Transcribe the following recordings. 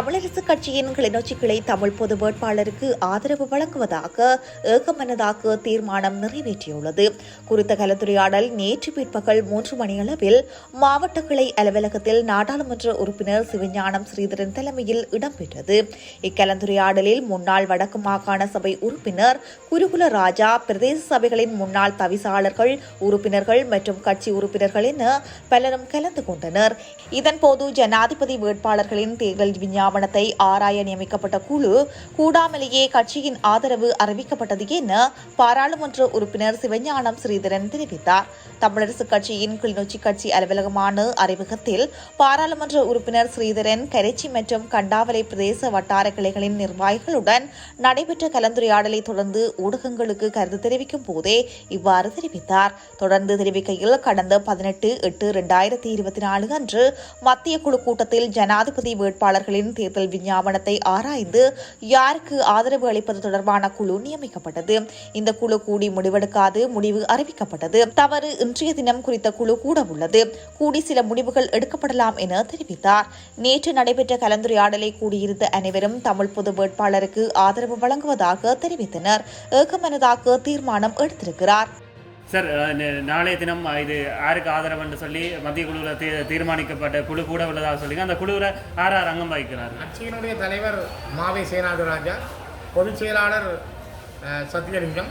தமிழரசு கட்சியின் கிளிநொச்சி கிளை தமிழ் பொது வேட்பாளருக்கு ஆதரவு வழங்குவதாக ஏகமனதாக தீர்மானம் நிறைவேற்றியுள்ளது. குறித்த கலந்துரையாடல் நேற்று பிற்பகல் மூன்று மணியளவில் மாவட்ட கிளை அலுவலகத்தில் நாடாளுமன்ற உறுப்பினர் சிவஞானம் ஸ்ரீதரன் தலைமையில் இடம்பெற்றது. இக்கலந்துரையாடலில் முன்னாள் வடக்கு மாகாண சபை உறுப்பினர் குருகுல ராஜா பிரதேச சபைகளின் முன்னாள் தவிசாளர்கள் உறுப்பினர்கள் மற்றும் கட்சி உறுப்பினர்கள் என பலரும் கலந்து கொண்டனர். இதன்போது ஜனாதிபதி வேட்பாளர்களின் தேர்தல் ஆவணத்தை ஆராய நியமிக்கப்பட்ட குழு கூடாமலேயே கட்சியின் ஆதரவு அறிவிக்கப்பட்டது என பாராளுமன்ற உறுப்பினர் சிவஞானம் ஸ்ரீதரன் தெரிவித்தார். தமிழரசு கட்சியின் கிளிநொச்சி கட்சி அலுவலகமான அறிமுகத்தில் பாராளுமன்ற உறுப்பினர் ஸ்ரீதரன் கரைச்சி மற்றும் கண்டாவலை பிரதேச வட்டார கிளைகளின் நிர்வாகிகளுடன் நடைபெற்ற கலந்துரையாடலை தொடர்ந்து ஊடகங்களுக்கு கருத்து தெரிவிக்கும் போதே இவ்வாறு தெரிவித்தார். தொடர்ந்து தெரிவிக்கையில் கடந்த பதினெட்டு எட்டு இரண்டாயிரத்தி இருபத்தி நாலு அன்று மத்திய குழு கூட்டத்தில் ஜனாதிபதி வேட்பாளர்களின் தேர்தல் விஞ்ஞாபனத்தை ஆராய்ந்து யாருக்கு ஆதரவு அளிப்பது தொடர்பான குழு நியமிக்கப்பட்டது. இந்த குழு கூடி முடிவெடுக்காது முடிவு அறிவிக்கப்பட்டது. தவறு இன்றைய தினம் குறித்த குழு கூட உள்ளது. கூடி சில முடிவுகள் எடுக்கப்படலாம் என தெரிவித்தார். நேற்று நடைபெற்ற கலந்துரையாடலை கூடியிருந்த அனைவரும் தமிழ் பொது வேட்பாளருக்கு ஆதரவு வழங்குவதாக தெரிவித்தனர். ஏகமனதாக தீர்மானம் எடுத்திருக்கிறார். சார் நாளைய தினம் இது யாருக்கு ஆதரவுன்னு சொல்லி மத்திய குழுவில் தீ தீர்மானிக்கப்பட்ட குழு கூட உள்ளதாக சொல்லிங்க. அந்த குழுவில் யார் யார் அங்கம் வகிக்கிறார். கட்சியினுடைய தலைவர் மாவை சேனாதிராஜா பொதுச் செயலாளர் அஹ், சத்தியலிங்கம்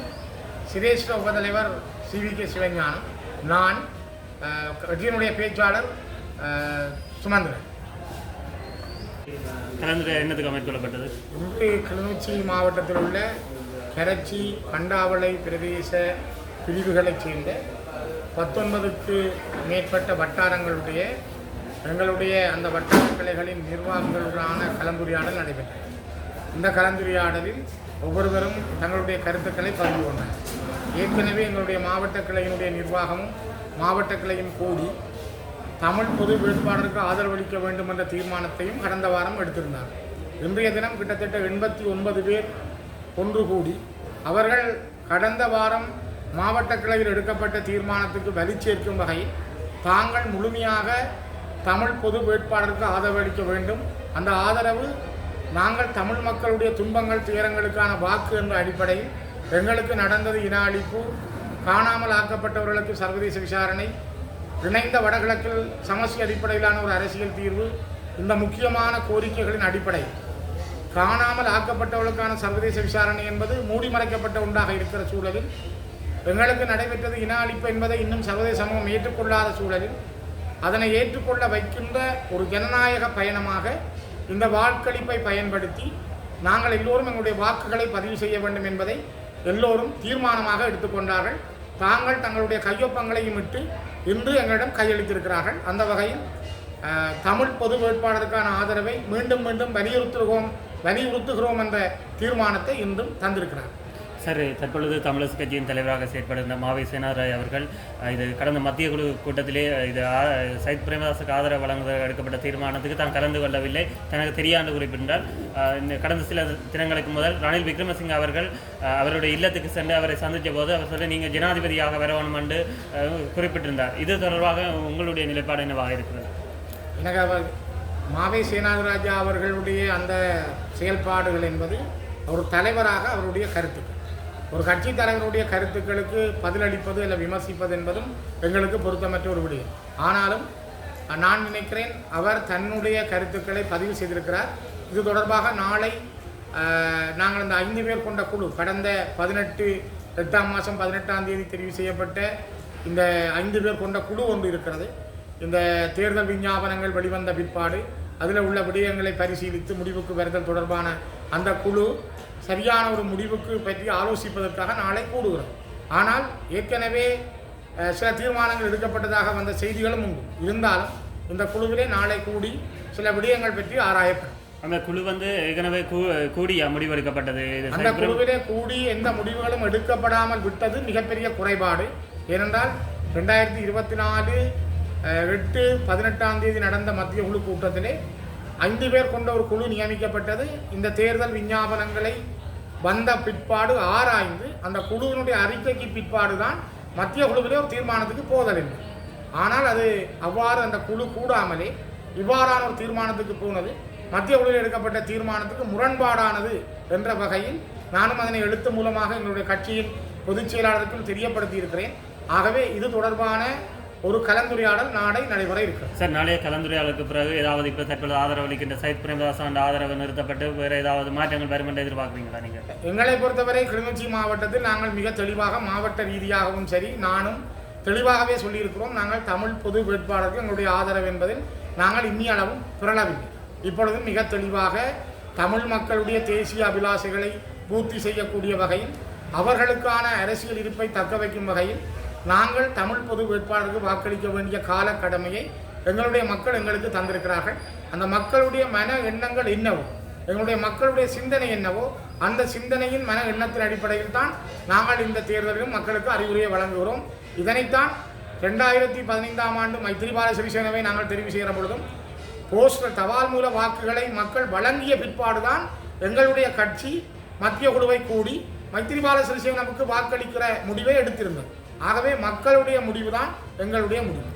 சிரேஷ்ட உபதலைவர் சி வி கே சிவஞானம் நான் கட்சியினுடைய பேச்சாளர் சுமந்திரன். கலந்துரை என்னத்துக்கு மேற்கொள்ளப்பட்டது இன்று கிளிநொச்சி மாவட்டத்தில் உள்ள கரச்சி கண்டாவளை பிரதேச பிரிவுகளைச் சேர்ந்த பத்தொன்பதுக்கு மேற்பட்ட வட்டாரங்களுடைய எங்களுடைய அந்த வட்டார கிளைகளின் நிர்வாகங்களுடனான கலந்துரையாடல் நடைபெற்றது. இந்த கலந்துரையாடலில் ஒவ்வொருவரும் தங்களுடைய கருத்துக்களை பகிர்ந்து கொண்டனர். ஏற்கனவே எங்களுடைய மாவட்ட கிளையினுடைய நிர்வாகமும் மாவட்ட கிளையும் கூடி தமிழ் பொது வேட்பாளருக்கு ஆதரவளிக்க வேண்டும் என்ற தீர்மானத்தையும் கடந்த வாரம் எடுத்திருந்தார் இன்றைய தினம் கிட்டத்தட்ட எண்பத்தி ஒன்பது பேர் ஒன்று கூடி அவர்கள் கடந்த வாரம் மாவட்ட கிளையில் எடுக்கப்பட்ட தீர்மானத்துக்கு வலி சேர்க்கும் வகையில் தாங்கள் முழுமையாக தமிழ் பொது வேட்பாளருக்கு ஆதரவளிக்க வேண்டும். அந்த ஆதரவு நாங்கள் தமிழ் மக்களுடைய துன்பங்கள் துயரங்களுக்கான வாக்கு என்ற அடிப்படையில் எங்களுக்கு நடந்தது இன அழிப்பு காணாமல் ஆக்கப்பட்டவர்களுக்கு சர்வதேச விசாரணை இணைந்த வடகிழக்கில் சமஸ்டி அடிப்படையிலான ஒரு அரசியல் தீர்வு இந்த முக்கியமான கோரிக்கைகளின் அடிப்படை. காணாமல் ஆக்கப்பட்டவர்களுக்கான சர்வதேச விசாரணை என்பது மூடி மறைக்கப்பட்ட ஒன்றாக இருக்கிற சூழலில் எங்களுக்கு நடைபெற்றது இன அழிப்பு என்பதை இன்னும் சர்வதேச சமூகம் ஏற்றுக்கொள்ளாத சூழலில் அதனை ஏற்றுக்கொள்ள வைக்கின்ற ஒரு ஜனநாயக பயணமாக இந்த வாக்களிப்பை பயன்படுத்தி நாங்கள் எல்லோரும் எங்களுடைய வாக்குகளை பதிவு செய்ய வேண்டும் என்பதை எல்லோரும் தீர்மானமாக எடுத்துக்கொண்டார்கள் தாங்கள் தங்களுடைய கையொப்பங்களையும் இட்டு இன்று எங்களிடம் கையளித்திருக்கிறார்கள். அந்த வகையில் தமிழ் பொது வேட்பாளருக்கான ஆதரவை மீண்டும் மீண்டும் வலியுறுத்துகிறோம் வலியுறுத்துகிறோம் என்ற தீர்மானத்தை இன்றும் தந்திருக்கிறார் சார் தற்பொழுது தமிழரசு கட்சியின் தலைவராக செயற்படுகிற மாவை சேனாராய் அவர்கள் இது கடந்த மத்திய குழு கூட்டத்திலே இது சைத் பிரேமதாசுக்கு ஆதரவு வழங்குவதற்கு எடுக்கப்பட்ட தீர்மானத்துக்கு தான் கலந்து கொள்ளவில்லை. தனக்கு தெரியாது குறிப்பிட்டார் இந்த கடந்த சில தினங்களுக்கு முதல் ரணில் விக்ரமசிங்க அவர்கள் அவருடைய இல்லத்துக்கு சென்று அவரை சந்தித்த போது அவர் சொல்லி நீங்கள் ஜனாதிபதியாக வர என்று குறிப்பிட்டிருந்தார். இது தொடர்பாக உங்களுடைய நிலைப்பாடு என்னவாக இருக்கிறது? எனக்கு அவர் மாவை சேனாதிராஜா அவர்களுடைய அந்த செயல்பாடுகள் என்பது ஒரு தலைவராக அவருடைய கருத்துக்கள். ஒரு கட்சி தலைவருடைய கருத்துக்களுக்கு பதிலளிப்பது இல்லை விமர்சிப்பது என்பதும் எங்களுக்கு பொருத்தமற்ற ஒரு விடயம். ஆனாலும் நான் நினைக்கிறேன் அவர் தன்னுடைய கருத்துக்களை பதிவு செய்திருக்கிறார். இது தொடர்பாக நாளை நாங்கள் அந்த ஐந்து பேர் கொண்ட குழு கடந்த பதினெட்டு எட்டாம் மாதம் பதினெட்டாம் தேதி தெரிவு செய்யப்பட்ட இந்த ஐந்து பேர் கொண்ட குழு ஒன்று இருக்கிறது. இந்த தேர்தல் விஞ்ஞாபனங்கள் வெளிவந்த பிற்பாடு அதில் உள்ள விடயங்களை பரிசீலித்து முடிவுக்கு வருதல் தொடர்பான அந்த குழு சரியான ஒரு முடிவுக்கு பற்றி ஆலோசிப்பதற்காக நாளை கூடுகிறோம். ஆனால் ஏற்கனவே சில தீர்மானங்கள் எடுக்கப்பட்டதாக வந்த செய்திகளும் உண்டு. இருந்தாலும் இந்த குழுவிலே நாளை கூடி சில விடயங்கள் பற்றி ஆராயப்படும். அந்த குழு வந்து ஏற்கனவே கூடிய? முடிவெடுக்கப்பட்டது அந்த குழுவிலே கூடி எந்த முடிவுகளும் எடுக்கப்படாமல் விட்டது மிகப்பெரிய குறைபாடு. ஏனென்றால் ரெண்டாயிரத்தி இருபத்தி நாலு எட்டு பதினெட்டாம் தேதி நடந்த மத்திய குழு கூட்டத்திலே ஐந்து பேர் கொண்ட ஒரு குழு நியமிக்கப்பட்டது. இந்த தேர்தல் விஞ்ஞாபனங்களை வந்த பிற்பாடு ஆராய்ந்து அந்த குழுவினுடைய அறிக்கைக்கு பிற்பாடு தான் மத்திய குழுவிலே ஒரு தீர்மானத்துக்கு போதலில்லை ஆனால் அது அவ்வாறு அந்த குழு கூடாமலே இவ்வாறான ஒரு தீர்மானத்துக்கு போனது. மத்திய குழுவில் எடுக்கப்பட்ட தீர்மானத்துக்கு முரண்பாடானது என்ற வகையில் நானும் அதனை எழுத்து மூலமாக எங்களுடைய கட்சியின் பொதுச் செயலாளருக்கும் தெரியப்படுத்தியிருக்கிறேன். ஆகவே இது தொடர்பான ஒரு கலந்துரையாடல் நாளை நடைபெற இருக்கிறது சார் நாளைய கலந்துரையாடலுக்கு பிறகு ஏதாவது இப்போ தற்போது ஆதரவு அளிக்கின்ற சைத் பிரேமதாசன் ஆதரவு நிறுத்தப்பட்டு வேறு ஏதாவது மாற்றங்கள் வரும் என்று எதிர்பார்க்குறீங்களா நீங்கள் எங்களை பொறுத்தவரை கிளிநொச்சி மாவட்டத்தில் நாங்கள் மிக தெளிவாக மாவட்ட ரீதியாகவும் சரி நானும் தெளிவாகவே சொல்லியிருக்கிறோம். நாங்கள் தமிழ் பொது வேட்பாளருக்கு எங்களுடைய ஆதரவு என்பதில் நாங்கள் இன்னிய அளவும் பிறளவில்லை இப்பொழுதும் மிக தெளிவாக தமிழ் மக்களுடைய தேசிய அபிலாஷைகளை பூர்த்தி செய்யக்கூடிய வகையில் அவர்களுக்கான அரசியல் இருப்பை தக்க வைக்கும் வகையில் நாங்கள் தமிழ் பொது வேட்பாளருக்கு வாக்களிக்க வேண்டிய கால கடமையை எங்களுடைய மக்கள் எங்களுக்கு தந்திருக்கிறார்கள். அந்த மக்களுடைய மன எண்ணங்கள் என்னவோ எங்களுடைய மக்களுடைய சிந்தனை என்னவோ அந்த சிந்தனையின் மன எண்ணத்தின் அடிப்படையில் தான் நாங்கள் இந்த தேர்தலிலும் மக்களுக்கு அறிவுரையை வழங்குகிறோம். இதனைத்தான் ரெண்டாயிரத்தி பதினைந்தாம் ஆண்டு மைத்திரிபால சிறிசேனவை நாங்கள் தெரிவு செய்கிற பொழுதும் போஸ்டர் தபால் மூல வாக்குகளை மக்கள் வழங்கிய பிற்பாடுதான் எங்களுடைய கட்சி மத்திய குழுவை கூடி மைத்திரிபால சிறிசேனவுக்கு வாக்களிக்கிற முடிவை எடுத்திருந்தது. ஆகவே மக்களுடைய முடிவு தான் எங்களுடைய முடிவு.